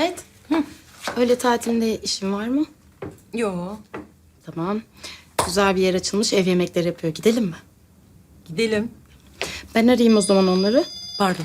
Demet. Öyle tatilinde işin var mı? Yo. Tamam. Güzel bir yer açılmış ev yemekleri yapıyor. Gidelim mi? Gidelim. Ben arayayım o zaman onları. Pardon.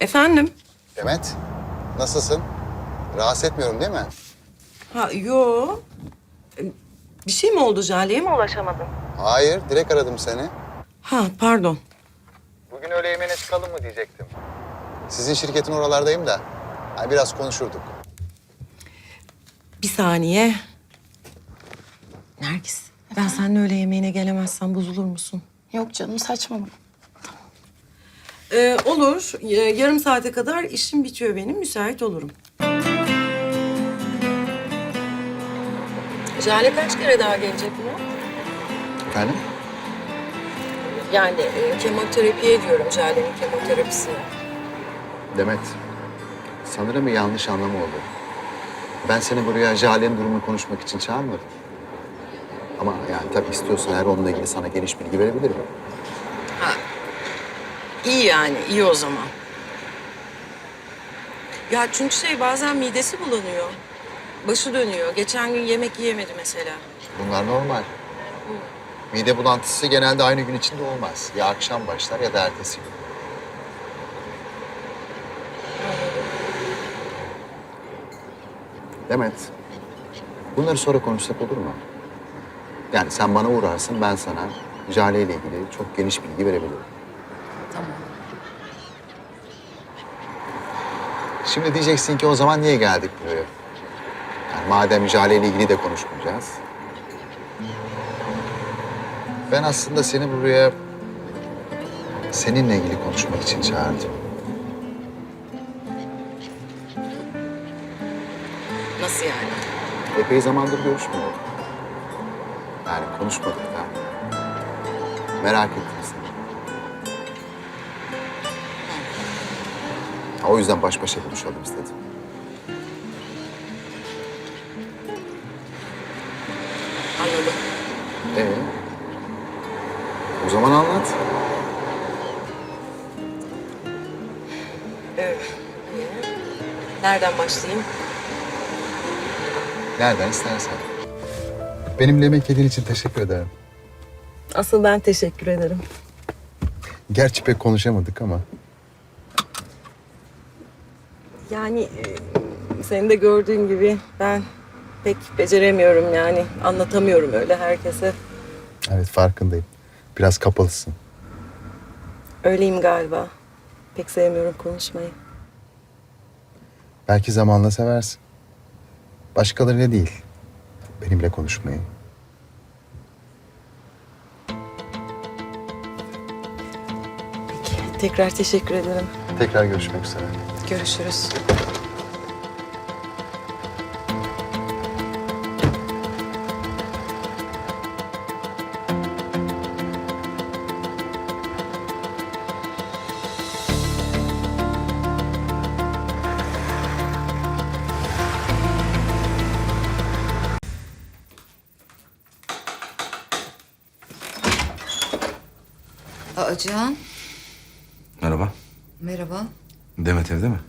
Efendim? Demet, nasılsın? Rahatsız etmiyorum değil mi? Ha yo. Bir şey mi oldu Jale'ye mi ulaşamadın? Hayır, direkt aradım seni. Ha pardon. Bugün öğle yemeğine çıkalım mı diyecektim. Sizin şirketin oralardayım da. Ha, biraz konuşurduk. Bir saniye. Nergis, ben seninle öğle yemeğine gelemezsem bozulur musun? Yok canım saçmalama. Ee, olur. Ee, yarım saate kadar işim bitiyor benim. Müsait olurum. Jale kaç kere daha gelecek mi? Efendim? Yani e, kemoterapiye diyorum. Jale'nin kemoterapisi. Demet, sanırım bir yanlış anlama oldu. Ben seni buraya Jale'nin durumunu konuşmak için çağırmadım. Ama yani tabii istiyorsan eğer onunla ilgili sana geniş bilgi verebilirim. İyi yani, iyi o zaman. Ya çünkü şey bazen midesi bulanıyor. Başı dönüyor. Geçen gün yemek yiyemedi mesela. Bunlar normal. Mide bulantısı genelde aynı gün içinde olmaz. Ya akşam başlar ya da ertesi gün. Demet, bunları sonra konuşsak olur mu? Yani sen bana uğrarsın, ben sana Jale ile ilgili çok geniş bilgi verebilirim. Tamam. Şimdi diyeceksin ki o zaman niye geldik buraya? Yani madem Jale ile ilgili de konuşmayacağız. Ben aslında seni buraya seninle ilgili konuşmak için çağırdım. Epey zamandır görüşmüyorduk. Yani konuşmadık da. Merak ettim seni. O yüzden baş başa konuşalım istedim. Anladım. Ee, o zaman anlat. Nereden başlayayım? Nereden istersen. Benimle yemek yediğin için teşekkür ederim. Asıl ben teşekkür ederim. Gerçi pek konuşamadık ama. Yani e, senin de gördüğün gibi ben pek beceremiyorum yani. Anlatamıyorum öyle herkese. Evet farkındayım. Biraz kapalısın. Öyleyim galiba. Pek sevmiyorum konuşmayı. Belki zamanla seversin. Başkalarıyla değil. Benimle konuşmayı. Peki, tekrar teşekkür ederim. Tekrar görüşmek üzere. Görüşürüz. Aa Cihan, Merhaba. merhaba. Demet evde mi?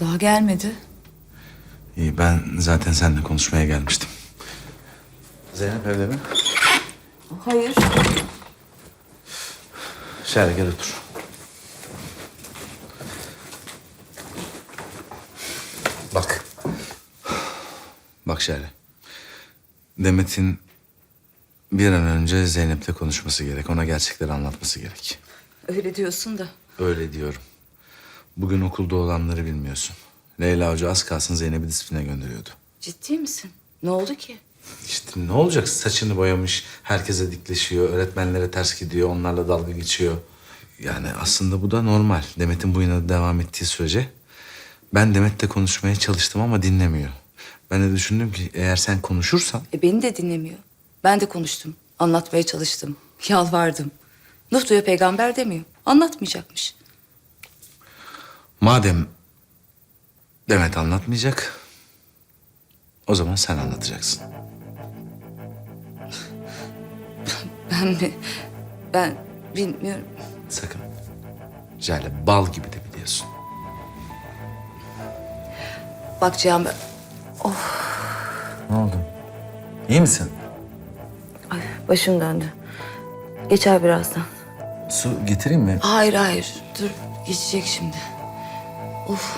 Daha gelmedi. İyi ben zaten seninle konuşmaya gelmiştim. Zeynep evde mi? Hayır. Şöyle gel otur. Bak. Bak Şöyle. Demet'in bir an önce Zeynep'le konuşması gerek. Ona gerçekleri anlatması gerek. Öyle diyorsun da. Öyle diyorum. Bugün okulda olanları bilmiyorsun. Leyla Hoca az kalsın Zeynep'i disipline gönderiyordu. Ciddi misin? Ne oldu ki? İşte ne olacak? Saçını boyamış, herkese dikleşiyor, öğretmenlere ters gidiyor, onlarla dalga geçiyor. Yani aslında bu da normal. Demet'in bu inadı devam ettiği sürece. Ben Demet'le konuşmaya çalıştım ama dinlemiyor. Ben de düşündüm ki eğer sen konuşursan... E beni de dinlemiyor. Ben de konuştum. Anlatmaya çalıştım. Yalvardım. Nuh diyor peygamber demiyor. Anlatmayacakmış. Madem Demet anlatmayacak... O zaman sen anlatacaksın. Ben mi? Ben bilmiyorum. Sakın. Jale bal gibi de biliyorsun. Bak Cihan ben... Ne oldu? İyi misin? Başım döndü. Geçer birazdan. Su getireyim mi? Hayır hayır. Dur geçecek şimdi. Of.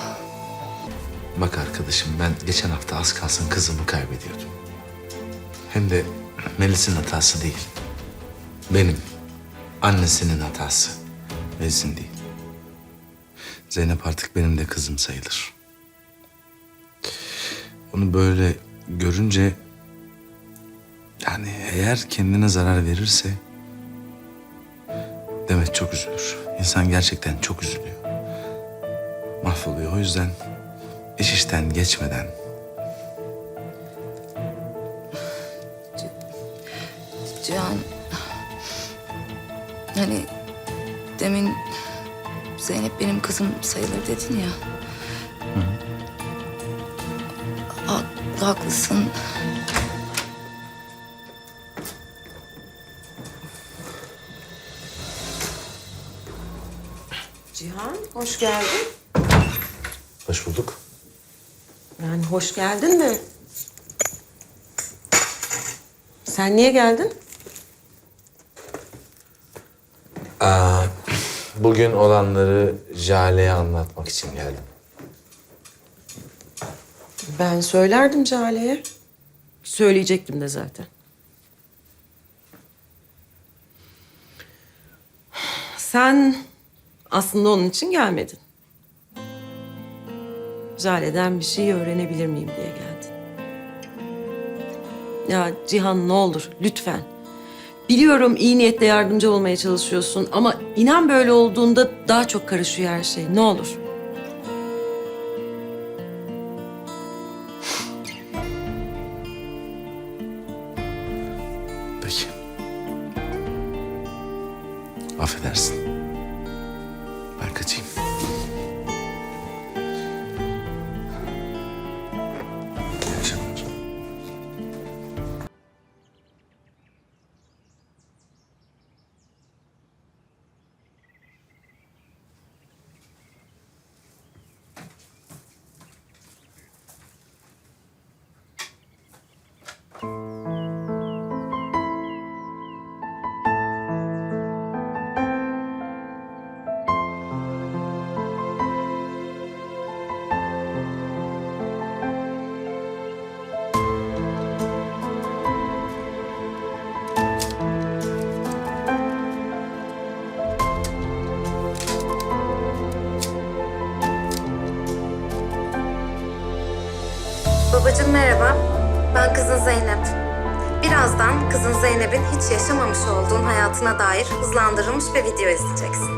Bak arkadaşım ben geçen hafta az kalsın kızımı kaybediyordum. Hem de Melis'in hatası değil. Benim. Annesinin hatası. Melis'in değil. Zeynep artık benim de kızım sayılır. Onu böyle görünce yani eğer kendine zarar verirse Demet çok üzülür. İnsan gerçekten çok üzülüyor. Mahvoluyor. O yüzden iş işten geçmeden Cihan... Hani demin Zeynep benim kızım sayılır dedin ya. Ha- haklısın. Hoş geldin. hoş bulduk. Yani hoş geldin de. Sen niye geldin? Bugün olanları Jale'ye anlatmak için geldim. Ben söylerdim Cale'ye. Söyleyecektim de zaten. Sen aslında onun için gelmedin. Jale'den bir şey öğrenebilir miyim diye geldin. Ya Cihan ne olur lütfen. Biliyorum iyi niyetle yardımcı olmaya çalışıyorsun ama inan böyle olduğunda daha çok karışıyor her şey. Ne olur. Peki. Affedersin. Ben kaçayım. İyi akşamlar. Babacığım merhaba. Ben kızın Zeynep. Birazdan kızın Zeynep'in hiç yaşamamış olduğun hayatına dair hızlandırılmış bir video izleyeceksin.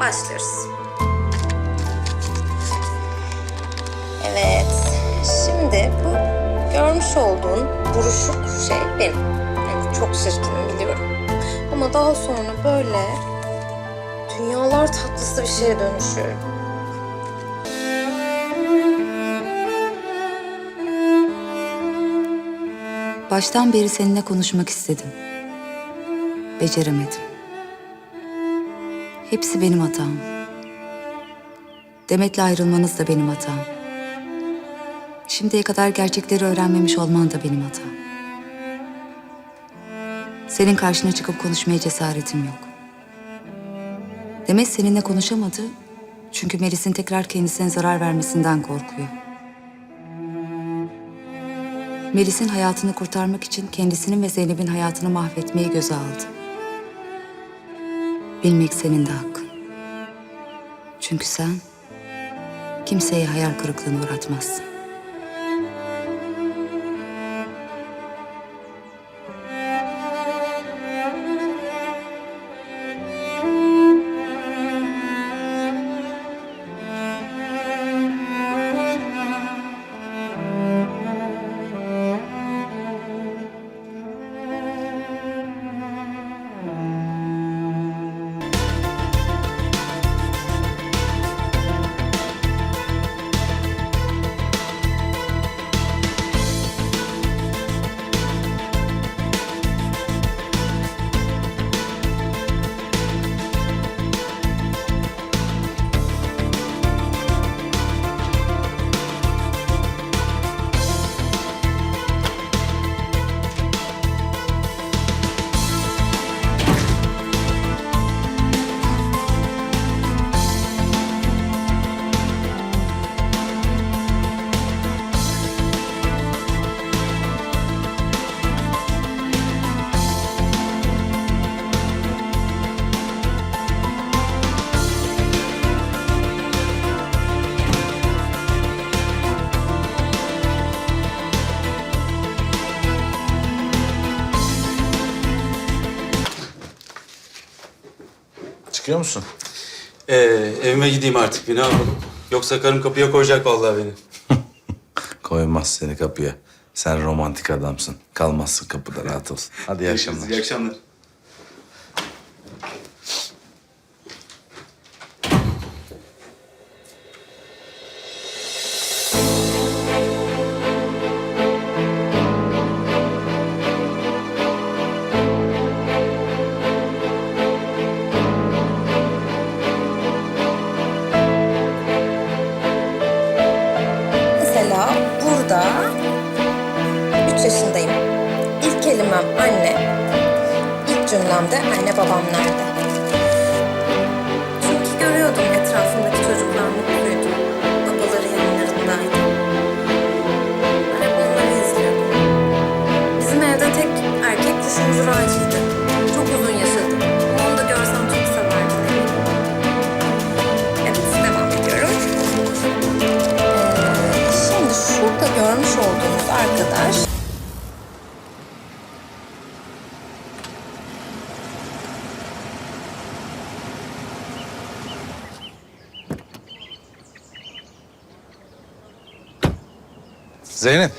Başlıyoruz. Evet. Şimdi bu görmüş olduğun buruşuk şey benim. Yani çok çirkinim biliyorum. Ama daha sonra böyle dünyalar tatlısı bir şeye dönüşüyorum. Baştan beri seninle konuşmak istedim. Beceremedim. Hepsi benim hatam. Demet'le ayrılmanız da benim hatam. Şimdiye kadar gerçekleri öğrenmemiş olman da benim hatam. Senin karşına çıkıp konuşmaya cesaretim yok. Demet seninle konuşamadı çünkü Melis'in tekrar kendisine zarar vermesinden korkuyor. Melis'in hayatını kurtarmak için kendisinin ve Zeynep'in hayatını mahvetmeyi göze aldı. Bilmek senin de hakkın. Çünkü sen kimseye hayal kırıklığına uğratmazsın. Çıkıyor musun? Ee, evime gideyim artık bir ne yapalım. Yoksa karım kapıya koyacak vallahi beni. Koymaz seni kapıya. Sen romantik adamsın. Kalmazsın kapıda rahat ol. Hadi iyi akşamlar. İyi akşamlar. Cümlemde anne babam Zeynep.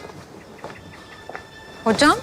Hocam